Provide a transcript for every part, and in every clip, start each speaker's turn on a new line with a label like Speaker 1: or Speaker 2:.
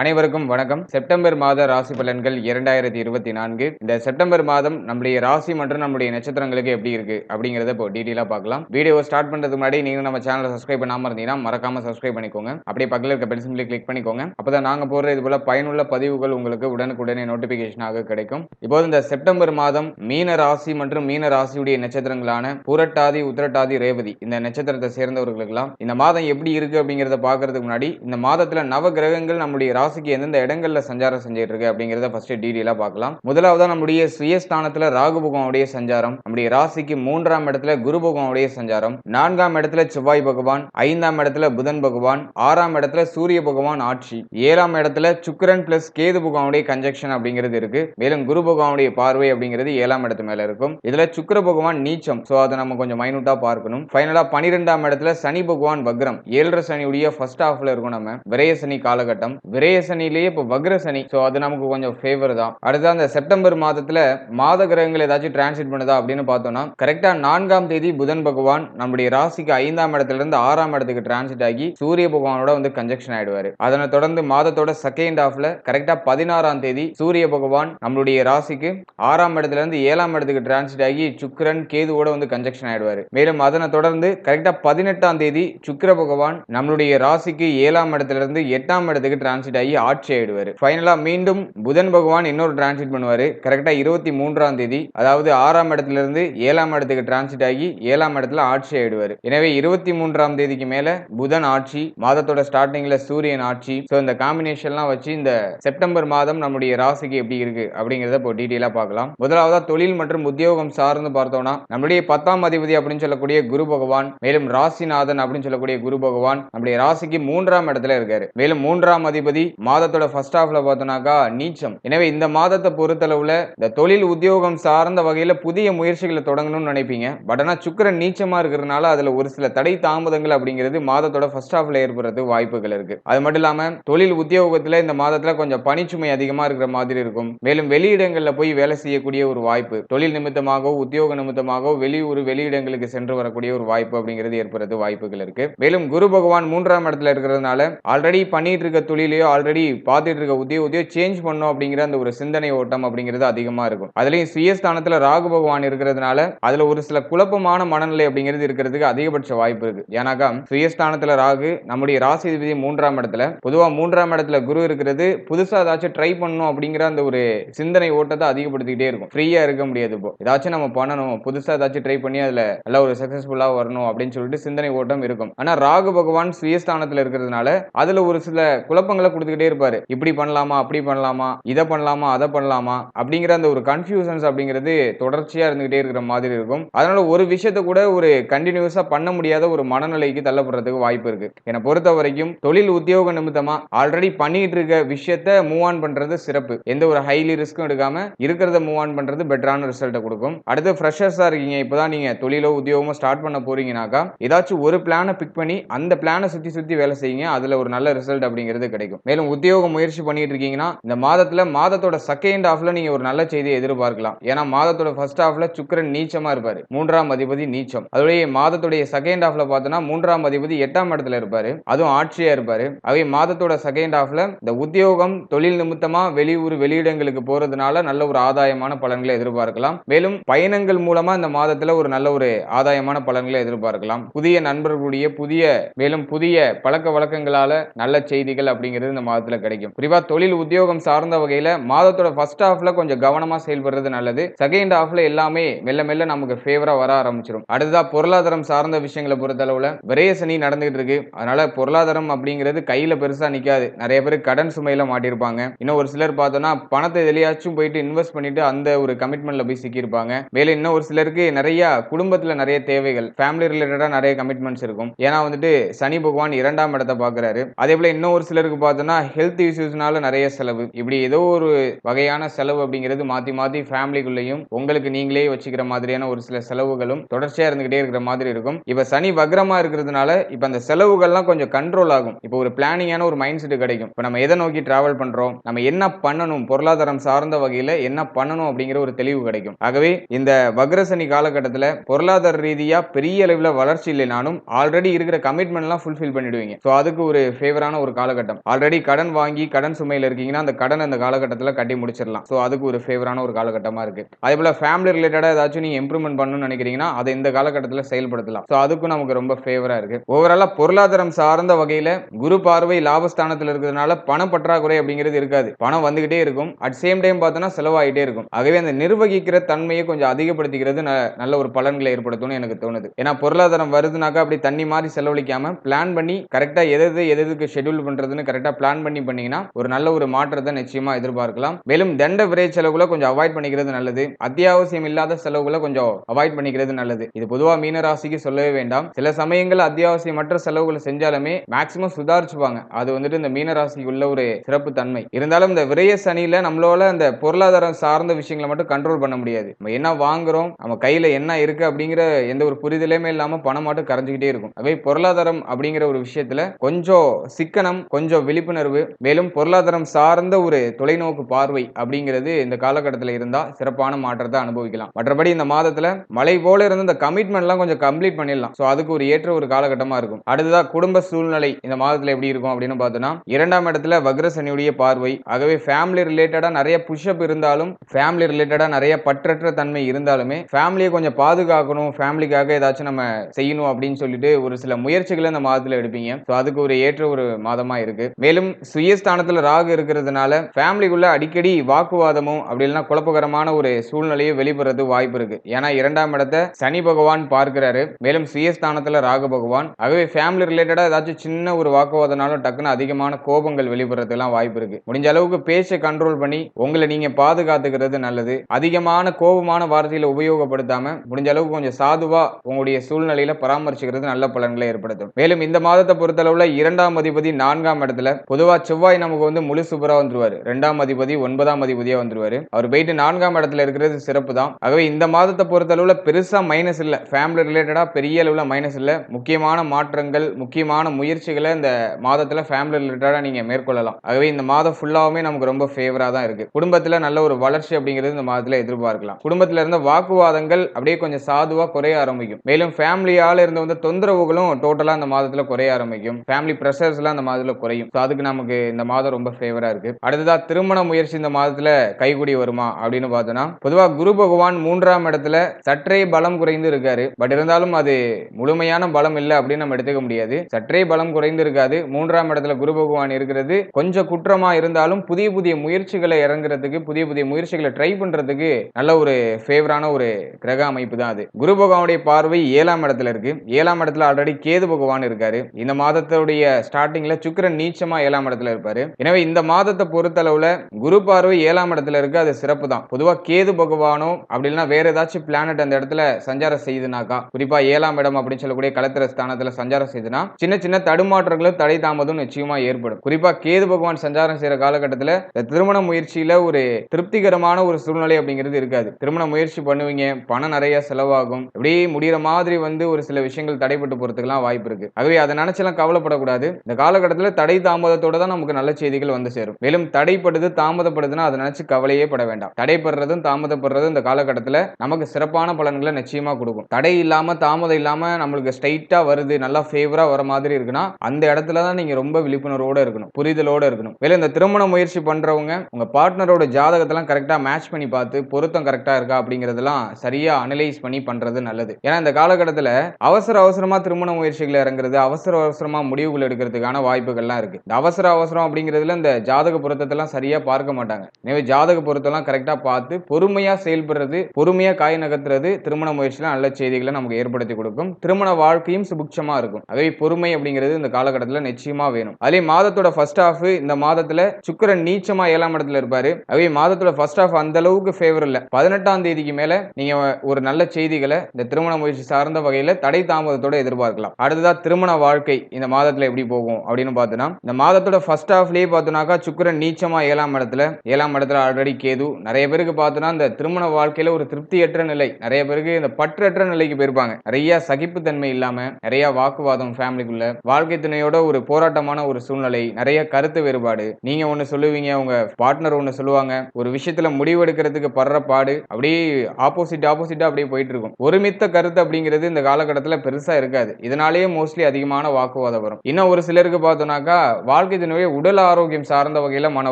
Speaker 1: அனைவருக்கும் வணக்கம். செப்டம்பர் மாத ராசி பலன்கள் இரண்டாயிரத்தி இருபத்தி நான்கு. இந்த செப்டம்பர் மாதம் நம்முடைய ராசி மற்றும் நம்முடைய நட்சத்திரங்களுக்கு எப்படி இருக்கு அப்படிங்கறத இப்போ டீட்டெயிலாக பார்க்கலாம். வீடியோ ஸ்டார்ட் பண்றதுக்கு முன்னாடி நீங்க நம்ம சேனலை சப்ஸ்கிரைப் பண்ணாம இருந்தீங்கன்னா மறக்காம சப்ஸ்கிரைப் பண்ணிக்கோங்க. அப்படியே பக்கத்தில் இருக்க பெல் சிம்பிளி கிளிக் பண்ணிக்கோங்க. அப்பதான் நாங்க போடுற இது போல பயனுள்ள பதிவுகள் உங்களுக்கு உடனுக்குடனே நோட்டிபிகேஷனாக கிடைக்கும். இப்போது இந்த செப்டம்பர் மாதம் மீன ராசி மற்றும் மீன ராசியுடைய நட்சத்திரங்களான புரட்டாதி உத்திரட்டாதி ரேவதி இந்த நட்சத்திரத்தை சேர்ந்தவர்களுக்கெல்லாம் இந்த மாதம் எப்படி இருக்கு அப்படிங்கறத பார்க்கறதுக்கு முன்னாடி இந்த மாதத்துல நவ கிரகங்கள் நம்முடைய ராசிக்கு எந்தெந்த இடங்கள்ல சஞ்சாரம் செஞ்சிட்டு இருக்கு அப்படிங்கறத ஃபர்ஸ்ட் டீடெயிலா பார்க்கலாம். முதலாவதா நம்முடைய சுயஸ்தானத்துல ராகு பகவானுடைய சஞ்சாரம் நம்முடைய ராசிக்கு மூன்றாம் இடத்துல குரு பகவானுடைய சஞ்சாரம் நான்காம் இடத்துல செவ்வாய் பகவான் ஐந்தாம் இடத்துல புதன் பகவான் ஆறாம் இடத்துல சூரிய பகவான் ஆட்சி ஏழாம் இடத்துல சுக்கரன் பிளஸ் கேது பகவானுடைய கன்ஜெக்ஷன் அப்படிங்கிறது இருக்கு. மேலும் குரு பகவானுடைய பார்வை அப்படிங்கிறது ஏழாம் இடத்து மேல இருக்கும். இதுல சுக்கர பகவான் நீச்சம் சோ அதை நம்ம கொஞ்சம் மைனூட்டா பார்க்கணும். ஃபைனலா பனிரெண்டாம் இடத்துல சனி பகவான் வக்ரம் ஏழரை சனியுடைய ஃபர்ஸ்ட் ஹாஃப்ல இருக்கும் நம்ம. விரைய சனி காலகட்டம் விரைய சனிலேயே இப்போ வக்ர சனி. ஸோ அது நமக்கு கொஞ்சம் ஃபேவர் தான். அடுத்து அந்த செப்டம்பர் மாதத்துல மாத கிரகங்கள் ஏதாச்சும் டிரான்ஸ்லேட் பண்ணுதா அப்படின்னு பார்த்தோம்னா கரெக்டா நான்காம் தேதி புதன் பகவான் நம்முடைய ராசிக்கு ஐந்தாம் இடத்துல இருந்து ஆறாம் இடத்துக்கு டிரான்ஸ்லேட் ஆகி சூரிய பகவானோட வந்து கன்ஜெக்ஷன் ஆயிடுவாரு. அதனை தொடர்ந்து மாதத்தோட செகண்ட் ஹாஃப்ல கரெக்டா பதினாறாம் தேதி சூரிய பகவான் நம்மளுடைய ராசிக்கு ஆறாம் இடத்துல இருந்து ஏழாம் இடத்துக்கு டிரான்சிட் ஆகி சுக்கரன் கேதுவோட வந்து கன்ஜெக்ஷன் ஆயிடுவாரு. மேலும் அதனை தொடர்ந்து கரெக்டா பதினெட்டாம் தேதி சுக்கர பகவான் நம்மளுடைய ராசிக்கு ஏழாம் இடத்துல இருந்து எட்டாம் இடத்துக்கு டிரான்சிட் ஆகி ஆட்சி ஆயிடுவார். ஃபைனலா மீண்டும் புதன் பகவான் இன்னொரு டிரான்சிட் பண்ணுவார். கரெக்டா இருபத்தி மூன்றாம் தேதி அதாவது ஆறாம் இடத்துல இருந்து ஏழாம் இடத்துக்கு டிரான்சிட் ஆகி ஏழாம் இடத்துல ஆட்சி ஆயிடுவார். எனவே இருபத்தி மூன்றாம் தேதிக்கு மேல புதன் ஆட்சி மாதத்தோட ஸ்டார்டிங்ல சூரியன் ஆட்சி. ஸோ இந்த காம்பினேஷன்லாம் வச்சு இந்த செப்டம்பர் மாதம் நம்முடைய ராசிக்கு எப்படி இருக்கு அப்படிங்கிறத இப்போ டீட்டெயிலாக பார்க்கலாம். முதலாவதா தொழில் மற்றும் உத்தியோகம் சார்ந்து பார்த்தோம்னா நம்முடைய பத்தாம் அதிபதி அப்படின்னு சொல்லக்கூடிய குரு பகவான் மேலும் ராசிநாதன் அப்படின்னு சொல்லக்கூடிய குரு பகவான் நம்முடைய ராசிக்கு மூன்றாம் இடத்துல இருக்காரு. மேலும் மூன்றாம் அதிபதி மாதத்தோட ஃபர்ஸ்ட் ஹாஃப்ல பார்த்தோம்னாக்கா நீச்சம். எனவே இந்த மாதத்தை பொறுத்தளவுல இந்த தொழில் உத்தியோகம் சார்ந்த வகையில புதிய முயற்சிகளை தொடங்கணும்னு நினைப்பீங்க. பட் ஆனா சுக்கரன் நீச்சமா இருக்கிறதுனால அதுல ஒரு சில தடை தாமதங்கள் அப்படிங்கிறது மாதத்தோட ஃபர்ஸ்ட் ஹாஃப்ல ஏற்படுறது வாய்ப்புகள் இருக்கு. அது மட்டும் இல்லாம தொழில் உத்தியோகத்துல இந்த மாதத்துல கொஞ்சம் பணிச்சுமை அதிகமா இருக்கிற மாதிரி இருக்கும். மேலும் வெளியிடங்கள்ல போய் வேலை செய்யக்கூடிய ஒரு வாய்ப்பு தொழில் நிமித்தமாகவோ உத்தியோக நிமித்தமாகவோ வெளியூர் வெளியிடங்களுக்கு சென்று வரக்கூடிய ஒரு வாய்ப்பு அப்படிங்கிறது ஏற்படுறது வாய்ப்புகள் இருக்கு. மேலும் குரு பகவான் மூன்றாம் இடத்துல இருக்கிறதுனால ஆல்ரெடி பண்ணிட்டு இருக்க தொழிலையோ ஆல்ரெடி பார்த்துட்டு இருக்க உத்தியோகத்தையோ சேஞ்ச் பண்ணும் அப்படிங்கிற அந்த ஒரு சிந்தனை ஓட்டம் அப்படிங்கிறது அதிகமா இருக்கும். அதுலேயும் சுயஸ்தானத்தில் ராகு பகவான் இருக்கிறதுனால அதில் ஒரு சில குழப்பமான மனநிலை அப்படிங்கிறது இருக்கிறதுக்கு அதிகபட்ச வாய்ப்பு இருக்கு. ஏன்னாக்கா சுயஸ்தானத்தில் ராகு நம்முடைய ராசி மூன்றாம் இடத்துல. பொதுவா மூன்றாம் இடத்துல குரு இருக்கிறது புதுசாக ஏதாச்சும் ட்ரை பண்ணணும் அப்படிங்கிற அந்த ஒரு சிந்தனை ஓட்டத்தை அதிகப்படுத்திக்கிட்டே இருக்கும். ஃப்ரீயா இருக்க முடியாது இப்போ. ஏதாச்சும் நம்ம பண்ணணும் புதுசா ஏதாச்சும் ட்ரை பண்ணி அதுல நல்லா ஒரு சக்சஸ்ஃபுல்லா வரணும் அப்படின்னு சொல்லிட்டு சிந்தனை ஓட்டம் இருக்கும். ஆனால் ராகு பகவான் சுயஸ்தானத்தில் இருக்கிறதுனால அதுல ஒரு சில குழப்பங்களை கொடுத்து பார்த்துக்கிட்டே இருப்பாரு. இப்படி பண்ணலாமா அப்படி பண்ணலாமா இதை பண்ணலாமா அதை பண்ணலாமா அப்படிங்கிற அந்த ஒரு கன்ஃபியூசன்ஸ் அப்படிங்கிறது தொடர்ச்சியா இருந்துகிட்டே இருக்கிற மாதிரி இருக்கும். அதனால ஒரு விஷயத்த கூட ஒரு கண்டினியூஸா பண்ண முடியாத ஒரு மனநிலைக்கு தள்ளப்படுறதுக்கு வாய்ப்பு இருக்கு. என்னை பொறுத்த வரைக்கும் தொழில் உத்தியோக நிமித்தமா ஆல்ரெடி பண்ணிட்டு இருக்க விஷயத்த மூவ் ஆன் பண்றது சிறப்பு. எந்த ஒரு ஹைலி ரிஸ்க்கும் எடுக்காம இருக்கிறத மூவ் ஆன் பண்றது பெட்டரான ரிசல்ட்டை கொடுக்கும். அடுத்து ஃப்ரெஷர்ஸா இருக்கீங்க இப்போதான் நீங்க தொழிலோ உத்தியோகமோ ஸ்டார்ட் பண்ண போறீங்கனாக்கா ஏதாச்சும் ஒரு பிளானை பிக் பண்ணி அந்த பிளானை சுத்தி சுத்தி வேலை செய்யுங்க. அதுல ஒரு நல்ல ரிசல்ட் அப்படிங்கிறது கிடைக்கும். மேலும் உத்தியோக முயற்சி பண்ணிட்டு இருக்கீங்கன்னா இந்த மாதத்துல மாதத்தோட செகண்ட் ஹாஃப்ல நீங்க ஒரு நல்ல செய்தியை எதிர்பார்க்கலாம். ஏன்னா மாதத்தோட ஃபர்ஸ்ட் ஹாஃப்ல சுக்கிரன் நீச்சமா இருப்பாரு. மூன்றாம் அதிபதி நீச்சம். அதோடைய மாதத்துடைய செகண்ட் ஹாஃப்ல பார்த்தோம்னா மூன்றாம் அதிபதி எட்டாம் இடத்துல இருப்பாரு. அதுவும் ஆட்சியா இருப்பாரு. அவை மாதத்தோட செகண்ட் ஹாஃப்ல இந்த உத்தியோகம் தொழில் நிமித்தமா வெளியூர் வெளியிடங்களுக்கு போறதுனால நல்ல ஒரு ஆதாயமான பலன்களை எதிர்பார்க்கலாம். மேலும் பயணங்கள் மூலமா இந்த மாதத்துல ஒரு நல்ல ஒரு ஆதாயமான பலன்களை எதிர்பார்க்கலாம். புதிய நண்பர்களுடைய புதிய மேலும் புதிய பழக்க வழக்கங்களால நல்ல செய்திகள் அப்படிங்கிறது இந்த மாதத்துல கிடைக்கும். குறிப்பா தொழில் உத்தியோகம் சார்ந்த வகையில மாதத்தோட ஃபர்ஸ்ட் ஹாஃப்ல கொஞ்சம் கவனமா செயல்படுறது நல்லது. செகண்ட் ஹாஃப்ல எல்லாமே மெல்ல மெல்ல நமக்கு ஃபேவரா வர ஆரம்பிச்சிடும் அடுத்ததா பொருளாதாரம் சார்ந்த விஷயங்களை பொறுத்தளவுல விரய சனி நடந்துகிட்டு இருக்கு. அதனால பொருளாதாரம் அப்படிங்கிறது கையில பெருசா நிக்காது. நிறைய பேர் கடன் சுமையில மாட்டிருப்பாங்க இன்னும் ஒரு சிலர் பார்த்தோம்னா பணத்தை எதுலையாச்சும் போயிட்டு இன்வெஸ்ட் பண்ணிட்டு அந்த ஒரு கமிட்மெண்ட்ல போய் சிக்கியிருப்பாங்க. மேலே இன்னும் ஒரு சிலருக்கு நிறைய குடும்பத்துல நிறைய தேவைகள் ஃபேமிலி ரிலேட்டடா நிறைய கமிட்மெண்ட்ஸ் இருக்கும். ஏன்னா வந்துட்டு சனி பகவான் இரண்டாம் இடத்தை பாக்குறாரு அதே போல இன்னும் ஒரு சிலருக்கு பார்த்தோம்னா ஹெல்த் இஷ்யூஸ்னால நிறைய செலவு. இப்படி ஏதோ ஒரு வகையான செலவு அப்படிங்கிறது மாற்றி மாற்றி ஃபேமிலிக்குள்ளேயும் உங்களுக்கு நீங்களே வச்சுக்கிற மாதிரியான ஒரு சில செலவுகளும் தொடர்ச்சியாக இருந்துகிட்டே இருக்கிற மாதிரி இருக்கும். இப்போ சனி வக்ரமா இருக்கிறதுனால இப்போ அந்த செலவுகள்லாம் கொஞ்சம் கண்ட்ரோல் ஆகும். இப்போ ஒரு பிளானிங்கான ஒரு மைண்ட் செட் கிடைக்கும். இப்போ நம்ம எதை நோக்கி டிராவல் பண்ணுறோம் நம்ம என்ன பண்ணணும்? பொருளாதாரம் சார்ந்த வகையில் என்ன பண்ணணும் அப்படிங்கிற ஒரு தெளிவு கிடைக்கும். ஆகவே இந்த வக்ரசனி காலகட்டத்தில் பொருளாதார ரீதியாக பெரிய அளவில் வளர்ச்சி இல்லைனாலும் ஆல்ரெடி இருக்கிற கமிட்மெண்ட்லாம் ஃபுல்ஃபில் பண்ணிடுவீங்க. ஸோ அதுக்கு ஒரு ஃபேவரான ஒரு காலகட்டம். ஆல்ரெடி கடன் வாங்கி கடன் சுமையில் இருக்கீங்கன்னா அந்த கடன் அந்த காலகட்டத்தில் கட்டி முடிச்சிடலாம். ஸோ அதுக்கு ஒரு ஃபேவரான ஒரு காலகட்டமாக இருக்கு. அதே போல ஃபேமிலி ரிலேட்டடாக ஏதாச்சும் நீங்க இம்ப்ரூவ்மெண்ட் பண்ணணும்னு நினைக்கிறீங்கன்னா அதை இந்த காலகட்டத்தில் செயல்படுத்தலாம். ஸோ அதுக்கும் நமக்கு ரொம்ப ஃபேவரா இருக்கு. ஓவராலாக பொருளாதாரம் சார்ந்த வகையில் குரு பார்வை லாபஸ்தானத்தில் இருக்கிறதுனால பண பற்றாக்குறை அப்படிங்கிறது இருக்காது. பணம் வந்துகிட்டே இருக்கும். அட் சேம் டைம் பார்த்தோன்னா செலவாயிட்டே இருக்கும். ஆகவே அந்த நிர்வகிக்கிற தன்மையை கொஞ்சம் அதிகப்படுத்திக்கிறது ந- நல்ல ஒரு பலன்களை ஏற்படுத்தும்னு எனக்கு தோணுது. ஏன்னா பொருளாதாரம் வருதுனாக்கா அப்படி தண்ணி மாதிரி செலவழிக்காம பிளான் பண்ணி கரெக்டாக எது எது எது எதுக்கு ஷெட்யூல் பண்றதுன்னு கரெக்டாக பிளான் பண்ணி பண்ணீங்கன்னா ஒரு நல்ல ஒரு மாற்றத்தை நிச்சயமா எதிர்பார்க்கலாம். மேலும் தண்ட விரை செலவுகளை கொஞ்சம் அவாய்ட் பண்ணிக்கிறது நல்லது. அத்தியாவசியம் இல்லாத செலவுகளை கொஞ்சம் அவாய்ட் பண்ணிக்கிறது நல்லது. இது பொதுவா மீன ராசிக்கு சொல்லவே வேண்டாம். சில சமயங்கள் அத்தியாவசியமற்ற செலவுகளை செஞ்சாலுமே மேக்சிமம் சுதாரிச்சுப்பாங்க. அது வந்துட்டு இந்த மீன ராசிக்குள்ள ஒரு சிறப்பு தன்மை. இருந்தாலும் இந்த விரைய சனியில நம்மளால அந்த பொருளாதாரம் சார்ந்த விஷயங்களை மட்டும் கண்ட்ரோல் பண்ண முடியாது. நம்ம என்ன வாங்குறோம் நம்ம கையில என்ன இருக்கு அப்படிங்கிற எந்த ஒரு புரிதலுமே இல்லாம பணம் மட்டும் கரைஞ்சிக்கிட்டே இருக்கும். அவை பொருளாதாரம் அப்படிங்கிற ஒரு விஷயத்துல கொஞ்சம் சிக்கனம் கொஞ்சம் விழிப்புணர்வு மேலும் பொருளாதாரம் சார்ந்த ஒரு தொலைநோக்கு பார்வை அப்படிங்கிறது இந்த காலகட்டத்தில் இருந்தால் சிறப்பான மாற்றத்தை அனுபவிக்கலாம். மற்றபடி இந்த மாதத்தில் மழை போல இருந்த இந்த கமிட்மெண்ட்லாம் கொஞ்சம் கம்ப்ளீட் பண்ணிடலாம். ஸோ அதுக்கு ஒரு ஏற்ற ஒரு காலகட்டமாக இருக்கும். அடுத்ததாக குடும்ப சூழ்நிலை இந்த மாதத்தில் எப்படி இருக்கும் அப்படின்னு பார்த்தோன்னா இரண்டாம் இடத்துல வக்ரசனியுடைய பார்வை ஆகவே ஃபேமிலி ரிலேட்டடாக நிறைய புஷ்அப் இருந்தாலும் ஃபேமிலி ரிலேட்டடாக நிறைய பற்றற்ற தன்மை இருந்தாலுமே ஃபேமிலியை கொஞ்சம் பாதுகாக்கணும் ஃபேமிலிக்காக ஏதாச்சும் நம்ம செய்யணும் அப்படின்னு சொல்லிட்டு ஒரு சில முயற்சிகளை இந்த மாதத்தில் எடுப்பீங்க. ஸோ அதுக்கு ஒரு ஏற்ற ஒரு மாதமாக இருக்கு. மேலும் சுயஸ்தானத்தில் ராகு இருக்கிறதுனால ஃபேமிலிக்குள்ள அடிக்கடி வாக்குவாதமும் அப்படி இல்லைன்னா குழப்பகரமான ஒரு சூழ்நிலையை வெளிப்படுறது வாய்ப்பு இருக்கு. ஏன்னா இரண்டாம் இடத்தை சனி பகவான் பார்க்கிறாரு. மேலும் சுயஸ்தானத்தில் ராகு பகவான். ஆகவே ஃபேமிலி ரிலேட்டடாக ஏதாச்சும் சின்ன ஒரு வாக்குவாதனாலும் டக்குன்னு அதிகமான கோபங்கள் வெளிப்படுறதுலாம் வாய்ப்பு இருக்கு. முடிஞ்ச அளவுக்கு பேச்சை கண்ட்ரோல் பண்ணி உங்களை நீங்க பாதுகாத்துக்கிறது நல்லது. அதிகமான கோபமான வார்த்தைகளை உபயோகப்படுத்தாம முடிஞ்ச அளவுக்கு கொஞ்சம் சாதுவா உங்களுடைய சூழ்நிலையில பராமரிச்சுக்கிறது நல்ல பலன்களை ஏற்படுத்தும். மேலும் இந்த மாதத்தை பொறுத்தளவுல இரண்டாம் அதிபதி நான்காம் இடத்துல பொது பொதுவா செவ்வாய் நமக்கு வந்து முழு சூப்பரா வந்துருவாரு. ரெண்டாம் அதிபதி ஒன்பதாம் அதிபதியா வந்துருவாரு. அவர் போயிட்டு நான்காம் இடத்துல இருக்கிறது சிறப்பு தான். ஆகவே இந்த மாதத்தை பொறுத்தளவுல பெருசா மைனஸ் இல்ல. ஃபேமிலி ரிலேட்டடா பெரிய அளவுல மைனஸ் இல்ல. முக்கியமான மாற்றங்கள் முக்கியமான முயற்சிகளை இந்த மாதத்துல ஃபேமிலி ரிலேட்டடா நீங்க மேற்கொள்ளலாம். ஆகவே இந்த மாதம் ஃபுல்லாவுமே நமக்கு ரொம்ப ஃபேவரா தான் இருக்கு. குடும்பத்துல நல்ல ஒரு வளர்ச்சி அப்படிங்கிறது இந்த மாதத்துல எதிர்பார்க்கலாம். குடும்பத்துல இருந்த வாக்குவாதங்கள் அப்படியே கொஞ்சம் சாதுவா குறைய ஆரம்பிக்கும். மேலும் ஃபேமிலியால இருந்த வந்து தொந்தரவுகளும் டோட்டலா இந்த மாதத்துல குறைய ஆரம்பிக்கும். ஃபேமிலி ப்ரெஷர்ஸ் எல்லாம் இந்த மாதத்துல குறையும். So அதுக்கு நமக்கு இந்த மாதம் ரொம்ப ஃபேவரா இருக்கு. அடுத்ததா திருமண முயற்சி இந்த மாதத்துல கைகூடி வருமா அப்படின்னு பார்த்தோம்னா பொதுவா குரு பகவான் மூன்றாம் இடத்துல சற்றே பலம் குறைந்து இருக்காரு. பட் இருந்தாலும் அது முழுமையான பலம் இல்லை அப்படின்னு நம்ம எடுத்துக்க முடியாது. சற்றே பலம் குறைந்து இருக்காது. மூன்றாம் இடத்துல குரு பகவான் இருக்கிறது கொஞ்சம் குற்றமா இருந்தாலும் புதிய புதிய முயற்சிகளை இறங்குறதுக்கு புதிய புதிய முயற்சிகளை ட்ரை பண்றதுக்கு நல்ல ஒரு ஃபேவரான ஒரு கிரக அமைப்பு தான் அது. குரு பகவானுடைய பார்வை ஏழாம் இடத்துல இருக்கு. ஏழாம் இடத்துல ஆல்ரெடி கேது பகவான் இருக்காரு. இந்த மாதத்துடைய ஸ்டார்டிங்ல சுக்கரன் நீச்சமா ஏழாம் இடத்துல இருப்பாரு. எனவே இந்த மாதத்தை பொறுத்தளவுல குரு பார்வை ஏழாம் இடத்துல இருக்கு அது சிறப்பு தான் பொதுவா கேது பகவானோ அப்படி இல்லைன்னா வேற ஏதாச்சும் பிளானட் அந்த இடத்துல சஞ்சாரம் செய்யுதுனாக்கா குறிப்பா ஏழாம் இடம் அப்படின்னு சொல்லக்கூடிய கலத்திர ஸ்தானத்துல சஞ்சாரம் செய்யுதுன்னா சின்ன சின்ன தடுமாற்றங்களும் தடை தாமதம் நிச்சயமா ஏற்படும். குறிப்பா கேது பகவான் சஞ்சாரம் செய்யற காலகட்டத்துல திருமண முயற்சியில ஒரு திருப்திகரமான ஒரு சூழ்நிலை அப்படிங்கிறது இருக்காது. திருமண முயற்சி பண்ணுவீங்க பணம் நிறைய செலவாகும். இப்படி முடிகிற மாதிரி வந்து ஒரு சில விஷயங்கள் தடைப்பட்டு போறதுக்குலாம் வாய்ப்பு இருக்கு. ஆகவே அதை நினைச்செல்லாம் கவலைப்படக்கூடாது. இந்த காலகட்டத்தில் தடை தாமதத்தோட தான் நமக்கு நல்ல செய்திகள் வந்து சேரும். மேலும் தடைப்படுது தாமதப்படுதுன்னா அதை நினைச்சு கவலையே பட வேண்டாம். தடைப்படுறதும் தாமதப்படுறதும் இந்த காலகட்டத்தில் நமக்கு சிறப்பான பலன்களை நிச்சயமா கொடுக்கும். தடை இல்லாம தாமதம் இல்லாம நம்மளுக்கு ஸ்ட்ரைட்டா வருது நல்லா ஃபேவரா வர மாதிரி இருக்குன்னா அந்த இடத்துல தான் நீங்க ரொம்ப விழிப்புணர்வோட இருக்கணும் புரிதலோட இருக்கணும். மேலும் இந்த திருமண முயற்சி பண்றவங்க உங்க பார்ட்னரோட ஜாதகத்தெல்லாம் கரெக்டா மேட்ச் பண்ணி பார்த்து பொருத்தம் கரெக்டா இருக்கா அப்படிங்கறதெல்லாம் சரியா அனலைஸ் பண்ணி பண்றது நல்லது. ஏன்னா இந்த காலகட்டத்தில் அவசர அவசரமா திருமண முயற்சிகள் இறங்குறது அவசர அவசரமா முடிவுகள் எடுக்கிறதுக்கான வாய்ப்புகள்லாம் இருக்கு. இந்த அவசர அவசர அவசரம் அப்படிங்கிறதுல இந்த ஜாதக பொருத்தத்தெல்லாம் சரியா பார்க்க மாட்டாங்க. எனவே ஜாதக பொருத்தம்லாம் கரெக்டா பார்த்து பொறுமையா செயல்படுறது பொறுமையா காய் நகர்த்துறது திருமண முயற்சியில நல்ல செய்திகளை நமக்கு ஏற்படுத்தி கொடுக்கும். திருமண வாழ்க்கையும் சுபிக்ஷமா இருக்கும். அதே பொறுமை அப்படிங்கிறது இந்த காலகட்டத்தில் நிச்சயமா வேணும். அதே மாதத்தோட ஃபர்ஸ்ட் ஹாஃப் இந்த மாதத்துல சுக்கிரன் நீச்சமா ஏழாம் இடத்துல இருப்பாரு. அதே மாதத்தோட ஃபர்ஸ்ட் ஹாஃப் அந்த அளவுக்கு ஃபேவர் இல்ல. பதினெட்டாம் தேதிக்கு மேல நீங்க ஒரு நல்ல செய்திகளை இந்த திருமண முயற்சி சார்ந்த வகையில தடை தாமதத்தோட எதிர்பார்க்கலாம். அடுத்ததா திருமண வாழ்க்கை இந்த மாதத்துல எப்படி போகும் அப்படின்னு பார்த்தோம்னா இந்த மாதத்தோட ஃபர்ஸ்ட் ஹாஃப்லேயே பார்த்தோம்னாக்கா சுக்கரன் நீச்சமாக ஏழாம் இடத்துல ஏழாம் இடத்துல ஆல்ரெடி கேது. நிறைய பேருக்கு பார்த்தோன்னா இந்த திருமண வாழ்க்கையில் ஒரு திருப்தியற்ற நிலை. நிறைய பேருக்கு இந்த பற்றற்ற நிலைக்கு போயிருப்பாங்க. நிறைய சகிப்புத்தன்மை இல்லாமல் நிறைய வாக்குவாதம் ஃபேமிலிக்குள்ள வாழ்க்கை துணையோட ஒரு போராட்டமான ஒரு சூழ்நிலை நிறைய கருத்து வேறுபாடு. நீங்க ஒன்று சொல்லுவீங்க உங்க பார்ட்னர் ஒன்று சொல்லுவாங்க. ஒரு விஷயத்துல முடிவெடுக்கிறதுக்கு படுற பாடு அப்படியே ஆப்போசிட் ஆப்போசிட்டா அப்படியே போயிட்டு இருக்கும் ஒருமித்த கருத்து அப்படிங்கிறது இந்த காலகட்டத்தில் பெருசா இருக்காது. இதனாலேயே மோஸ்ட்லி அதிகமான வாக்குவாதம் வரும். இன்னும் ஒரு சிலருக்கு பார்த்தோம்னாக்கா வாழ்க்கை வாழ்க்கை துணையை உடல் ஆரோக்கியம் சார்ந்த வகையில மன